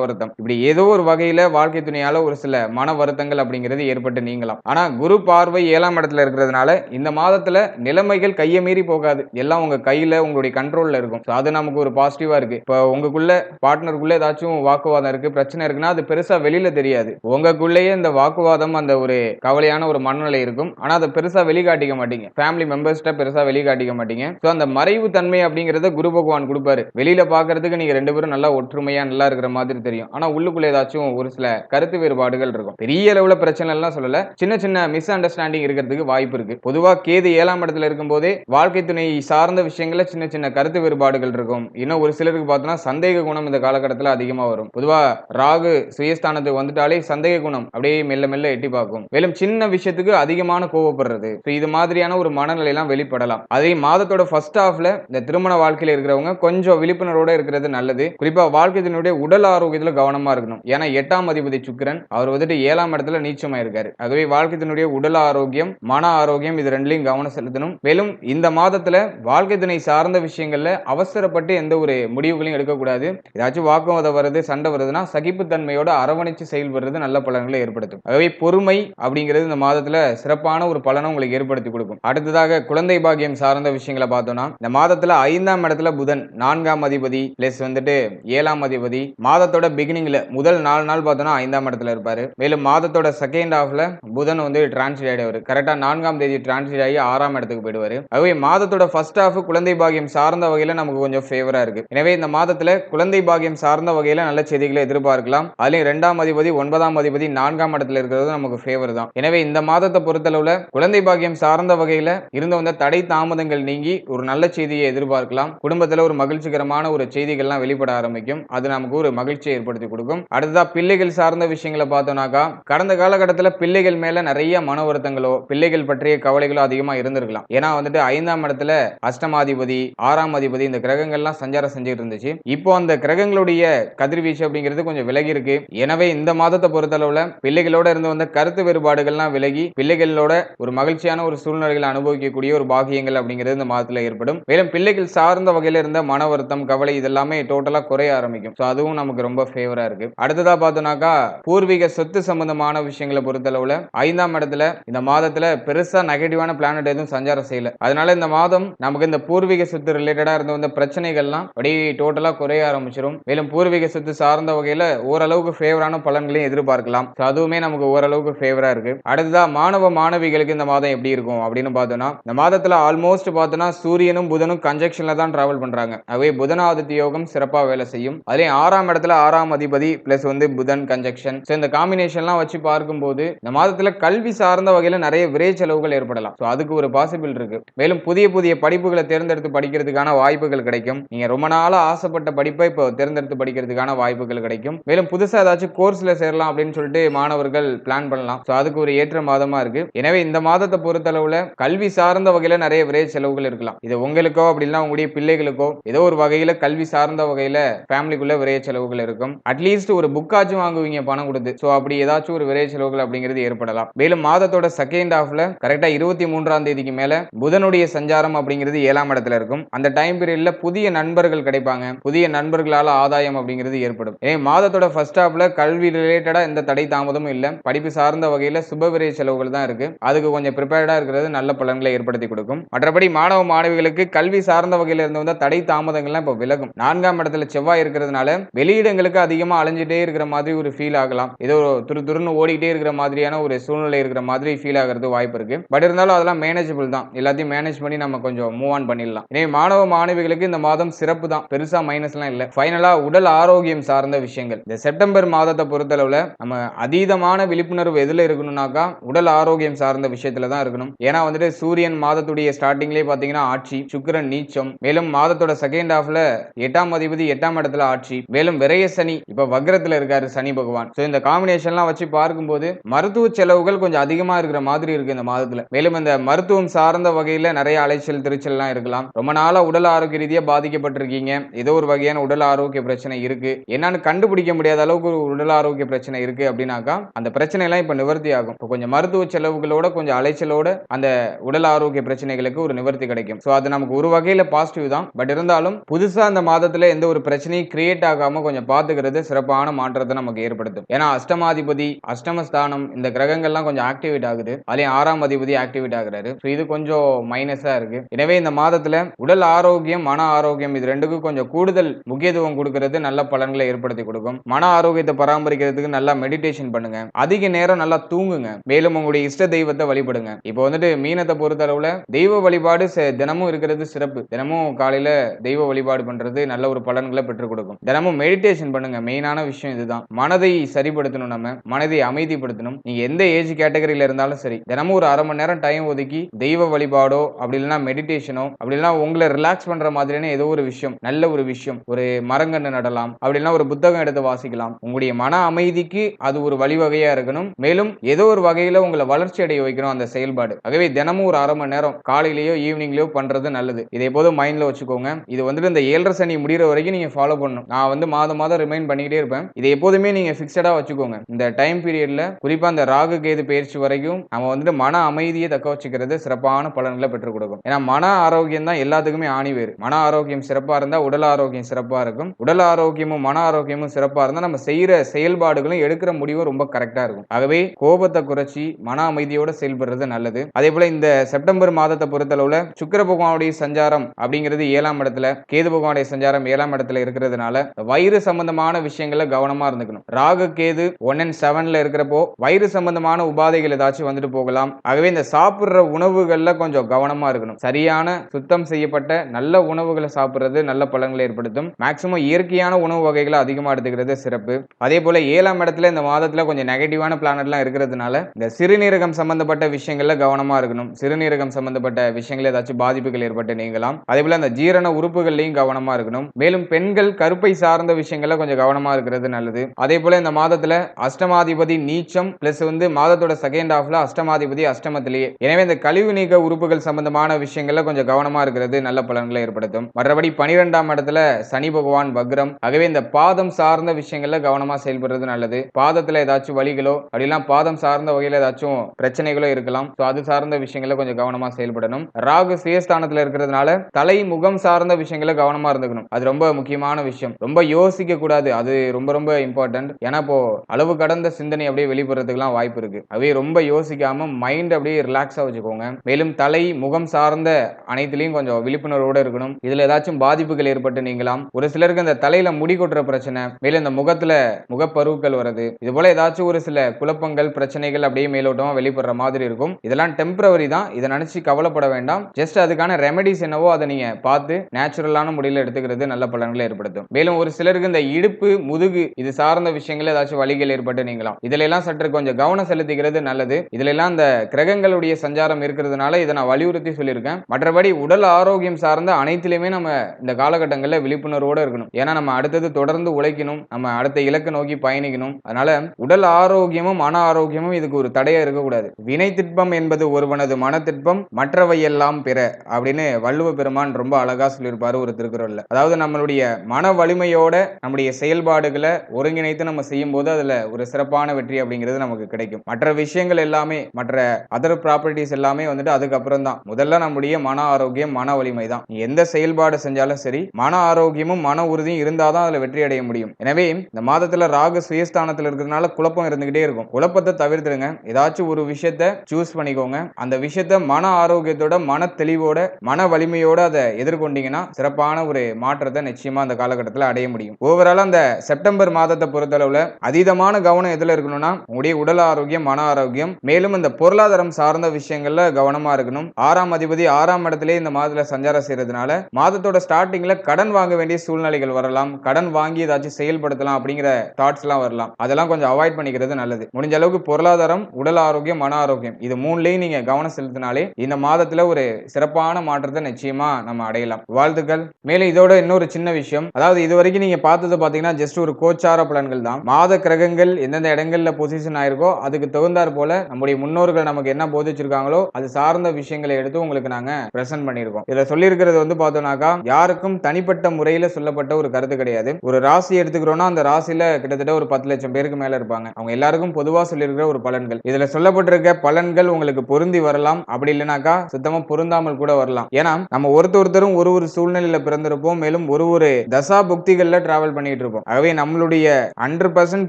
Speaker 1: வருத்தம். இப்படி ஏதோ ஒரு வகையில வாழ்க்கை துணையால ஒரு சில மன வருத்தங்கள் அப்படிங்கிறது ஏற்பட்டு நீங்கலாம். ஆனா குரு பார்வை ஏழாம் இடத்துல இருக்கிறதுனால இந்த மாதத்துல நிலைமைகள் கையை மீறி போகாது. எல்லாம் உங்க கையில உங்களுடைய கண்ட்ரோல்ல இருக்கும். அது நமக்கு ஒரு பாசிட்டிவா இருக்கு. இப்போ உங்களுக்குள்ள பார்ட்னருக்குள்ள ஏதாச்சும் வாக்குவாதம் இருக்கு பிரச்சனை இருக்குன்னா அது பெருசா வெளியில தெரியாது. உங்களுக்குள்ளேயே இந்த வாக்குவாதம் அந்த ஒரு கவலையான ஒரு மனநிலை இருக்கும். ஆனா அதை பெருசா வெளிக்காட்டிக்க மாட்டீங்க. ஃபேமிலி மெம்பர்ஸ்ட பெருசா வெளிக்காட்டிக்க மாட்டீங்க. ஸோ அந்த மறைவு தன்மை அப்படிங்கறத குரு பகவான் கொடுப்பாரு. வெளியில பாக்குறதுக்கு நீங்க ரெண்டு பேரும் நல்லா ஒற்றுமையா நல்லா இருக்கிற மாதிரி தெரியும். ஆனா உள்ளுக்குள்ள ஏதாச்சும் ஒரு சில கருத்து வேறுபாடுகள் இருக்கும். பெரிய அளவுல பிரச்சனை எல்லாம் சொல்லல. சின்ன சின்ன மிஸ் அண்டர்ஸ்டாண்டிங் இருக்கிறதுக்கு வாய்ப்பு இருக்கு. பொதுவா கேது ஏழாம் இடத்துல இருக்கும்போதே வாழ்க்கை துணை சார்ந்த விஷயங்கள சின்ன சின்ன கருத்து வேறுபாடுகள் இருக்கும். இன்னும் ஒரு சிலருக்கு பார்த்தோம்னா சந்தேக குணம் இந்த காலகட்டத்தில் அதிகமா வரும். பொதுவா ராகு சுயஸ்தானத்துக்கு வந்துட்டாலே சந்தேக குணம் அப்படியே மெல்ல மெல்ல எட்டி பார்க்கும். மேலும் சின்ன விஷயத்துக்கு அதிகமான கோவப்படுறது. இது மாதிரியான ஒரு மனநிலை எல்லாம் வெளிப்படலாம். அதே மாதத்தோட ஃபர்ஸ்ட் ஹாஃப்ல இந்த திருமண வாழ்க்கையில் இருக்கிறவங்க கொஞ்சம் விழிப்புணர்வோட இருக்கிறது நல்லது. குறிப்பா வாழ்க்கையினுடைய உடல் ஆரோக்கியத்துல கவனமா இருக்கணும். ஏன்னா எட்டாம் அதிபதி சுக்கிரன் அவர் வந்துட்டு ஏழாம் இடத்துல நீச்சமா இருக்காரு ஆகவே வாழ்க்கையினுடைய உடல் ஆரோக்கியம் மன ஆரோக்கியம் இது ரெண்டுலையும் கவனம் செலுத்தணும். மேலும் இந்த மாதத்துல வாழ்க்கை சார்ந்த விஷயங்கள்ல அவசரப்பட்டு எந்த ஒரு முடிவுகளையும் எடுக்கக்கூடாது. ஏதாச்சும் வாக்குவாதம் வருது சண்டை வருதுன்னா சகிப்புத்தன்மையோட அரவணைச்சு செயல்படுறது நல்ல பலன்களை ஏற்படுத்தும். ஆகவே பொறுமை அப்படிங்கிறது இந்த மாதத்துல சிறப்பான ஒரு பலனை உங்களுக்கு ஏற்படுத்தி கொடுக்கும். அடுத்ததாக குழந்தை பாக்கியம் சார்ந்த விஷயங்களை பார்த்தோம்னா இந்த மாதத்துல ஐந்தாம் இடத்துல புதன் நான்காம் அதிபதி பிளஸ் வந்துட்டு ஏழாம் அதிபதி மாதத்தோட பிகினிங்ல முதல் நாலு நாள் பார்த்தோம்னா ஐந்தாம் இடத்துல இருப்பாரு. மேலும் மாதத்தோட செகண்ட் ஹாஃப்ல புதன் வந்து டிரான்ஸ்லேட் ஆயிடுவார். கரெக்டா நான்காம் தேதி டிரான்ஸ்லேட் ஆகி ஆறாம் இடத்துக்கு போயிடுவாரு. ஆகவே மாதத்தோட ஃபர்ஸ்ட் ஹாஃப் குழந்தை பாக்கியம் சார்ந்த வகையில நமக்கு கொஞ்சம் ஃபேவரா இருக்கு. எனவே இந்த மாதத்துல குழந்தை பாக்கியம் சார்ந்த வகையில நல்ல செய்திகளை எதிர்பார்க்கலாம். அதுலயும் இரண்டாம் அதிபதி ஒன்பதாம் அதிபதி நான்காம் இடத்துல இருக்கிறது நமக்கு ஃபேவர் தான். எனவே இந்த மாதத்தை பொறுத்தளவுல குழந்தை பாக்கியம் சார்ந்த வகையில இருந்த வந்த தடை தாமதங்கள் நீங்கி ஒரு நல்ல செய்தியை எதிர்பார்க்கலாம். குடும்பத்துல ஒரு மகிழ்ச்சிகரமான ஒரு செய்திகள்லாம் வெளிப்பட ஆரம்பிக்கும். அது நமக்கு ஒரு மகிழ்ச்சியை ஏற்படுத்தி கொடுக்கும். அடுத்ததா பிள்ளைகள் சார்ந்த விஷயங்களை பார்த்தோம்னாக்கா கடந்த காலகட்டத்தில் பிள்ளைகள் மேல நிறைய மன வருத்தங்களோ பிள்ளைகள் பற்றிய கவலைகளோ அதிகமா இருந்திருக்கலாம். ஏன்னா வந்துட்டு ஐந்தாம் இடத்துல அஷ்டமாதிபதி ஆறாம் அதிபதி இந்த கிரகங்கள்லாம் சஞ்சாரம் செஞ்சுட்டு இருந்துச்சு. இப்போ அந்த கிரகங்களுடைய கதிர்வீச்சு அப்படிங்கிறது கொஞ்சம் விலகி இருக்கு. எனவே இந்த மாதத்தை பொறுத்தளவுல பிள்ளைகளோட இருந்து வந்த கருத்து வேறுபாடுகள்லாம் விலகி பிள்ளைகளோட ஒரு மகிழ்ச்சியான ஒரு சூழ்நிலைகளை அனுபவிக்கக்கூடிய ஒரு பாகியங்கள் அப்படிங்கிறது இந்த மாதத்தில் ஏற்படும். மேலும் பிள்ளைகள் சார்ந்த வகையில இருந்த மன வருத்தம் கவலை இதெல்லாமே டோட்டலா குறைய ஆரம்பிக்கும். ஸோ அதுவும் நமக்கு ரொம்ப ஃபேவரா இருக்கு. அடுத்ததா பார்த்தோம்னாக்கா பூர்வீக சொத்து சம்பந்தமான விஷயங்களை பொறுத்தளவுல ஐந்தாம் இடத்துல இந்த மாதத்துல பெருசா நெகட்டிவான பிளானட் எதுவும் சஞ்சாரம் செய்யல. அதனால இந்த மாதம் நமக்கு இந்த பூர்வீக சொத்து ரிலேட்டடா இருந்த வந்த பிரச்சனைகள்லாம் அப்படியே டோட்டலா குறைய ஆரம்பிச்சிடும் மேலும் பூர்வீக சொத்து சார்ந்த வகையில ஓரளவுக்கு ஃபேவரான பலன்களையும் எதிர்பார்க்கலாம். ஸோ அதுவுமே நமக்கு ஓரளவுக்கு ஃபேவரா இருக்கு. அடுத்ததா மாணவ மாணவிகளுக்கு இந்த மாதம் எப்படி இருக்கும் அப்படின்னு பார்த்தோம்னா இந்த மாதத்துல ஆல்மோஸ்ட் பார்த்தோம்னா சூரியனும் புதனும் கன்ஜெக்ஷன்ல தான் டிராவல் பண்றாங்க. அவை புதனாதித்ய யோகம் சிறப்பா வேலை செய்யும். அதுலேயும் ஆறாம் இடத்துல ஆறாம் அதிபதி பிளஸ் வந்து புதன் கன்ஜெக்ஷன் ஸோ இந்த காம்பினேஷன்லாம் வச்சு பார்க்கும்போது இந்த மாதத்துல கல்வி சார்ந்த வகையில் நிறைய விரை செலவுகள் ஏற்படலாம். ஸோ அதுக்கு ஒரு பாசிபிள் இருக்கு. மேலும் புதிய புதிய படிப்புகளை தேர்ந்தெடுத்து படிக்கிறதுக்கான வாய்ப்புகள் கிடைக்கும். நீங்க ரொம்ப நாளா ஆசைப்பட்ட படிப்பை இப்போ தேர்ந்தெடுத்து படிக்கிறதுக்கான வாய்ப்புகள் கிடைக்கும். மேலும் புதுசா ஏதாச்சும் கோர்ஸ்ல சேரலாம் அப்படின்னு சொல்லிட்டு மாணவர்கள் பிளான் பண்ணலாம். ஸோ அதுக்கு ஒரு ஏற்ற மாதமா இருக்கு. எனவே இந்த மாதத்தை பொறுத்தளவில் கல்வி சார்ந்த வகையில் நிறைய விரை செலவுகள் இருக்கலாம். இது உங்களுக்கோ அப்படின்னா உங்களுடைய பிள்ளைகளுக்கோ ஏதோ ஒரு வகையில் கல்வி சார்ந்த வகையில ஃபேமிலிக்குள்ள விரைய செலவுகள் இருக்கும். அட்லீஸ்ட் ஒரு புக்காச்சும் வாங்குவீங்க பணம் கொடுத்து. ஸோ அப்படி ஏதாச்சும் ஒரு விரைய செலவுகள் அப்படிங்கிறது ஏற்படலாம். மேலும் மாதத்தோட செகண்ட் ஹாஃப்ல கரெக்டா இருபத்தி மூன்றாம் தேதிக்கு மேல புதனுடைய சஞ்சாரம் அப்படிங்கிறது ஏழாம் இடத்துல இருக்கும். அந்த டைம் பீரியட்ல புதிய நண்பர்கள் கிடைப்பாங்க. புதிய நண்பர்களால ஆதாயம் அப்படிங்கிறது ஏற்படும். ஏன் மாதத்தோட ஃபர்ஸ்ட் ஹாஃப்ல கல்வி ரிலேட்டடா எந்த தடை தாமதமும் இல்லை. படிப்பு சார்ந்த வகையில சுப விரை செலவுகள் தான் இருக்கு. அதுக்கு கொஞ்சம் ப்ரிப்பேர்டா இருக்கிறது நல்ல பலன்களை ஏற்படுத்தி கொடுக்கும். மற்றபடி மாணவ மாணவிகளுக்கு கல்வி சார்ந்த வகையில இருந்து வந்த தடை தாமதங்கள்லாம் இப்போ விலகும். நான்காம் இடத்துல செவ்வாய் இருக்கிறதுனால வெளியிடங்களுக்கு அதிகமா அலைஞ்சிட்டே இருக்கிற மாதிரி ஒரு ஃபீல் ஆகலாம். ஏதோ துரு துருன்னு ஓடிக்கிட்டே இருக்கிற மாதிரியான ஒரு சூழ்நிலை இருக்கிற மாதிரி ஃபீல் ஆகிறது வாய்ப்பு இருக்கு. பட் இருந்தாலும் அதெல்லாம் மேனேஜபிள் தான். எல்லாத்தையும் மேனேஜ் பண்ணி நம்ம கொஞ்சம் மூவ் ஆன் பண்ணிடலாம். இனி மாணவ மாணவிகளுக்கு இந்த மாதம் சிறப்பு தான். பெருசா மைனஸ்லாம் இல்லை. ஃபைனலா உடல் ஆரோக்கியம் சார்ந்த விஷயங்கள். இந்த செப்டம்பர் மாதத்தை பொறுத்தளவுல நம்ம அதீதமான விழிப்புணர்வு எதுல இருக்கணும்னாக்கா உடல் ஆரோக்கியம் சார்ந்த விஷயத்துல தான் இருக்கணும். ஏன்னா வந்துட்டு சூரியன் மாதத்துடைய ஸ்டார்டிங்லேயே பாத்தீங்கன்னா ஆட்சி சுக்கிரன் நீச்சம். மேலும் மாதத்தோட செகண்ட் ஹாஃப்ல எட்டாம் அதிபதி எட்டாம் இடத்துல ஆட்சி மேலும் விரைய சனி இப்ப வக்ரத்துல இருக்காரு சனி பகவான். சோ இந்த காம்பினேஷன்லாம் வச்சு பார்க்கும்போது மருத்துவ செலவுகள் கொஞ்சம் அதிகமா இருக்கிற மாதிரி இருக்கு இந்த மாதத்துல. மேலும் இந்த மருத்துவம் சார்ந்த வகையில நிறைய அலைச்சல் திருச்சல்லாம் இருக்கலாம். ரொம்ப நாளா உடல் ஆரோக்கிய ரீதியா பாதிக்கப்பட்டிருக்கீங்க. ஏதோ ஒரு வகையான உடல் ஆரோக்கிய பிரச்சனை இருக்கு. என்னன்னு கண்டுபிடிக்க முடியாத அளவுக்கு ஒரு உடல் ஆரோக்கிய பிரச்சனை இருக்கு அப்படின்னாக்கா அந்த பிரச்சனை எல்லாம் இப்ப நிவர்த்தி ஆகும். இப்போ கொஞ்சம் மருத்துவ செலவுகளோட கொஞ்சம் அலைச்சலோட அந்த உடல் ஆரோக்கிய பிரச்சனைகளுக்கு ஒரு நிவர்த்தி கிடைக்கும். ஸோ அது நமக்கு ஒரு வகையில பாசிட்டிவ் தான். பட் இருந்தாலும் புதுசா அந்த மாதத்துல எந்த ஒரு பிரச்சனையும் கிரியேட் ஆகாம கொஞ்சம் பாத்துக்கிறது சிறப்பான மாற்றத்தை நமக்கு ஏற்படுத்தும். ஏன்னா அஷ்டமாதிபதி அஷ்டமஸ்தானம் இந்த கிரகங்கள்லாம் கொஞ்சம் ஆக்டிவேட் ஆகுது. அதுலயும் ஆறாம் அதிபதி ஆக்டிவேட் ஆகுறாரு. ஸோ இது கொஞ்சம் மைனஸா இருக்கு. எனவே இந்த மாதத்துல உடல் ஆரோக்கியம் மன ஆரோக்கியம் இது ரெண்டுக்கும் கொஞ்சம் கூடுதல் முக்கியத்துவம் கொடுக்கிறது நல்ல பலன்களை ஏற்படுத்தி கொடுக்கும். மன ஆரோக்கியத்தை பராமரிக்கிறதுக்கு நல்லா மெடிடேஷன் பண்ணுங்க. அதிக நேரம் நல்லா தூங்குங்க. மேலும் உங்களுடைய இஷ்ட தெய்வத்தை வழிபடுங்க. இப்போ வந்துட்டு மீனத்தை பொறுத்தளவுல தெய்வ வழிபாடு தினமும் இருக்கிறது சிறப்பு. தினமும் காலையில தெய்வ வழிபாடு பண்றது நல்ல ஒரு பலன்களை பெற்றுக் கொடுக்கும். தினமும் மெடிடேஷன் பண்ணுங்க. மெயினான விஷயம் இதுதான். மனதை சரிப்படுத்தணும் நம்ம. மனதை அமைதிப்படுத்தணும். நீங்க எந்த ஏஜ் கேட்டகரியில இருந்தாலும் சரி தினமும் ஒரு அரை மணி நேரம் டைம் ஒதுக்கி தெய்வ வழிபாடோ அப்படி இல்லைன்னா மெடிடேஷனோ அப்படி இல்லைன்னா உங்களை ரிலாக்ஸ் பண்ற மாதிரியான ஏதோ ஒரு விஷயம் நல்ல ஒரு விஷயம் ஒரு மரங்கன்று நடலாம் அப்படி இல்லைன்னா ஒரு புத்தகம் எடுத்து வாசிக்கலாம். உங்களுடைய மன அமைதிக்கு அது ஒரு வழிவகையா இருக்கணும். மேலும் ஏதோ ஒரு வகையில உங்களை வளர்ச்சி அடைய வைக்கணும் அந்த செயல்பாடு. ஆகவே தினமும் ஒரு அரை மணி நேரம் காலையிலயோ ஈவினிங்லயோ பண்றது நல்லது. இதை எப்போதும் மைண்ட்ல வச்சுக்கோங்க. இது வந்துட்டு இந்த ஏழரை சனி முடிகிற வரைக்கும் நீங்க ஃபாலோ பண்ணணும். நான் வந்து மாதம் மாதம் ரிமைண்ட் பண்ணிக்கிட்டே இருப்பேன். இதை எப்போதுமே நீங்க ஃபிக்ஸடாக வச்சுக்கோங்க. இந்த டைம் பீரியடில் குறிப்பாக அந்த ராகு கேது பயிற்சி வரைக்கும் நம்ம வந்துட்டு மன அமைதியை தக்க வச்சுக்கிறது சிறப்பான பலன்களை பெற்றுக் கொடுக்கும். ஏன்னா மன ஆரோக்கியம் தான் எல்லாத்துக்குமே ஆணி வேறு. மன ஆரோக்கியம் சிறப்பாக இருந்தால் உடல் ஆரோக்கியம் சிறப்பாக இருக்கும். உடல் ஆரோக்கியமும் மன ஆரோக்கியமும் சிறப்பாக இருந்தால் நம்ம செய்கிற செயல்பாடுகளும் எடுக்கிற முடிவும் ரொம்ப கரெக்டாக இருக்கும். ஆகவே கோபத்தை குறைச்சி மன அமைதியோட செயல்படுறது நல்லது. அதே போல இந்த செப்டம்பர் மாதத்தை பொறுத்தளவில் சுக்கர பகவானுடைய சஞ்சாரம் அப்படிங்கிறது ஏழாம் இடத்துல கேது பகவானுடைய சஞ்சாரம் ஏழாம் இடத்துல இருக்கிறதுனால வயிறு சம்பந்தமான விஷயங்களை கவனமா இருந்துக்கணும். ராகு கேது ஒன் அண்ட் செவன்ல இருக்கிறப்போ வயிறு சம்பந்தமான உபாதைகள் ஏதாச்சும் வந்துட்டு போகலாம். ஆகவே இந்த சாப்பிடுற உணவுகள்ல கொஞ்சம் கவனமா இருக்கணும். சரியான சுத்தம் செய்யப்பட்ட நல்ல உணவுகளை சாப்பிடுறது நல்ல பலன்களை ஏற்படுத்தும். மேக்சிமம் இயற்கையான உணவு வகைகளை அதிகமா எடுத்துக்கிறது சிறப்பு. அதே போல ஏழாம் இடத்துல இந்த மாதத்துல கொஞ்சம் நெகட்டிவான பிளானட்லாம் இருக்கிறதுனால இந்த சிறுநீரகம் சம்பந்தப்பட்ட விஷயங்கள்ல கவனமா இருக்கணும். சிறுநீரகம் சம்பந்தப்பட்ட விஷயங்கள் ஏதாச்சும் பாதிப்புகள் ஏற்பட்டு நீங்கலாம். அதே போல அந்த ஜீரண உறுப்புகள்லையும் கவனமா இருக்கணும். மேலும் பெண்கள் கருப்பை சார்ந்த விஷயங்கள்ல கொஞ்சம் கவனமா இருக்கிறது நல்லது. அதே போல இந்த மாதத்துல அஷ்டமாதிபதி நீச்சம் பிளஸ் வந்து மாதத்தோட செகண்ட் ஹாஃப்ல அஷ்டமாதிபதி அஷ்டமத்திலேயே. எனவே இந்த கழிவு நீக்க உறுப்புகள் சம்பந்தமான விஷயங்கள்ல கொஞ்சம் கவனமா இருக்கிறது நல்ல பலன்களை ஏற்படுத்தும். மற்றபடி பனிரெண்டாம் இடத்துல சனி பகவான் வக்ரம். ஆகவே இந்த பாதம் சார்ந்த விஷயங்கள்ல கவனமா செயல்படுறது நல்லது. பாதத்துல ஏதாச்சும் வலிகளோ அப்படிலாம் பாதம் சார்ந்த வகையில ஏதாச்சும் பிரச்சனைகளோ இருக்கலாம். ஸோ அது சார்ந்த விஷயங்கள கொஞ்சம் கவனமா செயல்படணும். ராகு சுயஸ்தானத்துல இருக்கிறதுனால தலை முகம் சார்ந்த விஷயங்கள கவனமா இருந்துக்கணும். அது ரொம்ப முக்கியமான விஷயம். ரொம்ப யோசிக்க கூடாது. அது ரொம்ப ரொம்ப இம்பார்ட்டன்ட் ஏன்னா இப்போ அளவு கடந்த சிந்தனை அப்படியே வெளிப்படுறதுக்குலாம் வாய்ப்பு இருக்கு. அப்படியே ரொம்ப யோசிக்காம மைண்ட் அப்படியே ரிலாக்ஸா வச்சுக்கோங்க. மேலும் தலை முகம் சார்ந்த அனைத்துலயும் கொஞ்சம் விழிப்புணர்வோட இருக்கணும். இதுல ஏதாச்சும் பாதிப்புகள் ஏற்பட்டு நீங்களாம் ஒரு சிலருக்கு இந்த தலையில முடி கொட்டுற பிரச்சனை மேலும் இந்த முகத்துல முகப்பருவுக்கள் வருது இது போல ஏதாச்சும் ஒரு சில குழப்பங்கள் பிரச்சனைகள் அப்படியே மேலோட்டமா வெளிப்படுற மாதிரி இருக்கும். இதெல்லாம் டெம்பரவரி தான். இதை நினைச்சு கவலைப்பட வேண்டாம். ஜஸ்ட் அதுக்கான ரெமெடிஸ் என்னவோ அதை நீங்க பார்த்து நேச்சுரலான முறையில் எடுத்துக்கிறது நல்ல பலன்களை ஏற்படுத்தும். மேலும் ஒரு சிலருக்கு இந்த இடுப்பு முதுகு இது சார்ந்த விஷயங்கள் ஏதாச்சும் வலிகள் ஏற்பட்டு நீங்களாம் இதுல எல்லாம் சற்று கொஞ்சம் கவனம் செலுத்துகிறது நல்லது. இதுல எல்லாம் இந்த கிரகங்களுடைய சஞ்சாரம் இருக்கிறதுனால இதை நான் வலியுறுத்தி சொல்லியிருக்கேன். மற்றபடி உடல் ஆரோக்கியம் சார்ந்த அனைத்திலுமே நம்ம இந்த காலகட்டங்களில் விழிப்புணர்வோடு இருக்கணும். ஏன்னா நம்ம அடுத்தது தொடர்ந்து உழைக்கணும். நம்ம அடுத்த இலக்கை நோக்கி பயணிக்கணும். அதனால உடல் ஆரோக்கியமும் மன ஆரோக்கியமும் இதுக்கு ஒரு தடையா இருக்கக்கூடாது. வினை திட்பம் என்பது ஒருவனது மனத்திட்பம் மற்றவையெல்லாம் பிற அப்படின்னு வள்ளுவ பெருமான் ரொம்ப அழகா சொல்லியிருப்பாரு ஒரு திருக்குறள்ல. அதாவது நம்ம நம்மளுடைய மன வலிமையோட நம்முடைய செயல்பாடுகளை ஒருங்கிணைத்து நம்ம செய்யும் போது அதுல ஒரு சிறப்பான வெற்றி அப்படிங்கிறது நமக்கு கிடைக்கும். மற்ற விஷயங்கள் எல்லாமே மற்ற அதர் ப்ராப்பர்ட்டிஸ் எல்லாமே வந்துட்டு அதுக்கப்புறம் தான் முதல்ல நம்முடைய மன ஆரோக்கியம் மன வலிமை தான் எந்த செயல்பாடு செஞ்சாலும் சரி மன ஆரோக்கியமும் மன உறுதியும் இருந்தாதான் அதுல வெற்றி அடைய முடியும். எனவே இந்த மாதத்துல ராகு சுயஸ்தானத்தில் இருக்கிறதுனால குழப்பம் இருந்துகிட்டே இருக்கும். குழப்பத்தை தவிர்த்துடுங்க. ஏதாச்சும் ஒரு விஷயத்த சூஸ் பண்ணிக்கோங்க. அந்த விஷயத்த மன ஆரோக்கியத்தோட மன தெளிவோட மன வலிமையோட அதை எதிர்கொண்டீங்கன்னா சிறப்பான ஒரு மாற்றத்தை நிச்சயமா அந்த காலகட்டத்தில் அடைய முடியும். ஓவரால் அந்த செப்டம்பர் மாதத்தை பொறுத்தளவுல அதீதமான கவனம் எதுல இருக்கணும்னா உங்களுடைய உடல் ஆரோக்கியம் மன ஆரோக்கியம் மேலும் இந்த பொருளாதாரம் சார்ந்த விஷயங்கள்ல கவனமா இருக்கணும். ஆறாம் அதிபதி ஆறாம் இடத்திலே இந்த மாதத்துல சஞ்சாரம் செய்யறதுனால மாதத்தோட ஸ்டார்டிங்ல கடன் வாங்க வேண்டிய சூழ்நிலைகள் வரலாம். கடன் வாங்கி ஏதாச்சும் செயல்படுத்தலாம் அப்படிங்கிற தாட்ஸ் எல்லாம் வரலாம். அதெல்லாம் கொஞ்சம் அவாய்ட் பண்ணிக்கிறது நல்லது. முடிஞ்ச அளவுக்கு பொருளாதாரம் உடல் ஆரோக்கியம் மன ஆரோக்கியம் இது மூணுலையும் நீங்க கவனம் செலுத்தினாலே இந்த மாதத்துல ஒரு சிறப்பான மாற்றத்தை நிச்சயமா நம்ம அடையலாம். வாழ்த்துக்கள். மேலும் இதோட இன்னொரு சின்ன விஷயம். அதாவது இது வரைக்கும் நீங்க பார்த்தது பாத்தீங்கன்னா ஜஸ்ட் ஒரு கோச்சார பலன்கள் தான். மாத கிரகங்கள் எந்தெந்த இடங்கள்ல பொசிஷன் ஆயிருக்கோ அதுக்கு தகுந்தாற் போல நம்முடைய முன்னோர்கள் நமக்கு என்ன போதிச்சிருக்காங்களோ அது சார்ந்த விஷயங்களை எடுத்து உங்களுக்கு நாங்க பிரசன்ட் பண்ணிருக்கோம். இதுல சொல்லியிருக்கிறது வந்து பார்த்தோம்னாக்கா யாருக்கும் தனிப்பட்ட முறையில சொல்லப்பட்ட ஒரு கருத்து கிடையாது. ஒரு ராசி எடுத்துக்கிறோம்னா அந்த ராசியில கிட்டத்தட்ட ஒரு பத்து லட்சம் பேருக்கு மேல இருப்பாங்க. அவங்க எல்லாருக்கும் பொதுவா சொல்லியிருக்கிற ஒரு பலன்கள். இதுல சொல்லப்பட்டிருக்க பலன்கள் உங்களுக்கு பொருந்தி வரலாம். அப்படி இல்லைனாக்கா சுத்தமா பொருந்தாமல் கூட வரலாம். ஏன்னா நம்ம ஒருத்தர் ஒருத்தரும் ஒரு ஒரு சூழ்நிலையில பிறந்திருப்போம். மேலும் ஒரு ஒரு ஒரு தசா புக்திகள்ல டிராவல் பண்ணிட்டு இருப்போம் ஆகவே நம்மளுடைய ஹண்ட்ரட் பர்சன்ட்